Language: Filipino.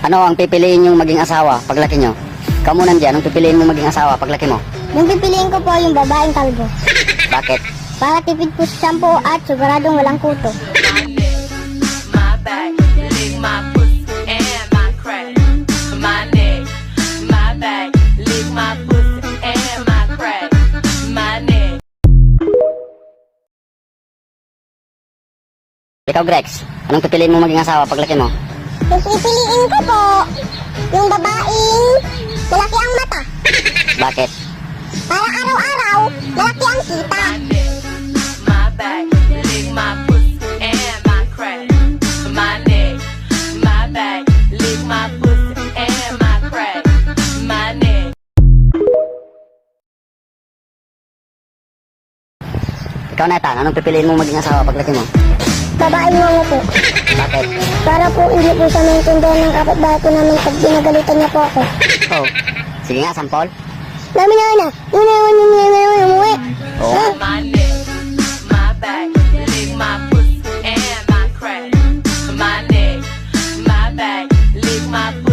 Ano ang pipiliin yung maging asawa paglaki nyo? Ikaw muna dyan, anong pipiliin mo maging asawa paglaki mo? Yung pipiliin ko po yung babaeng kalbo. Bakit? Para tipid po sa shampoo at siguradong walang kuto. Ikaw, Grex, anong pipiliin mo maging asawa paglaki mo? Pipiliin ko po, yung babaeng malaki ang mata. Bakit? Para araw-araw, malaki ang kita. Ikaw, Nathan, anong pipiliin mo maging asawa paglaki mo? Babaeng mo po. Bakit? Para po hindi po siya maintindihan ng kapitbahay ko namin pag ginagalitan niya po ako. Oh. Sige nga, sampol. Dami na na. Yun na yun yun yun yun yun yun Oo. Oh. Ha? My back, lick my and my crack. My neck, my back, lick my.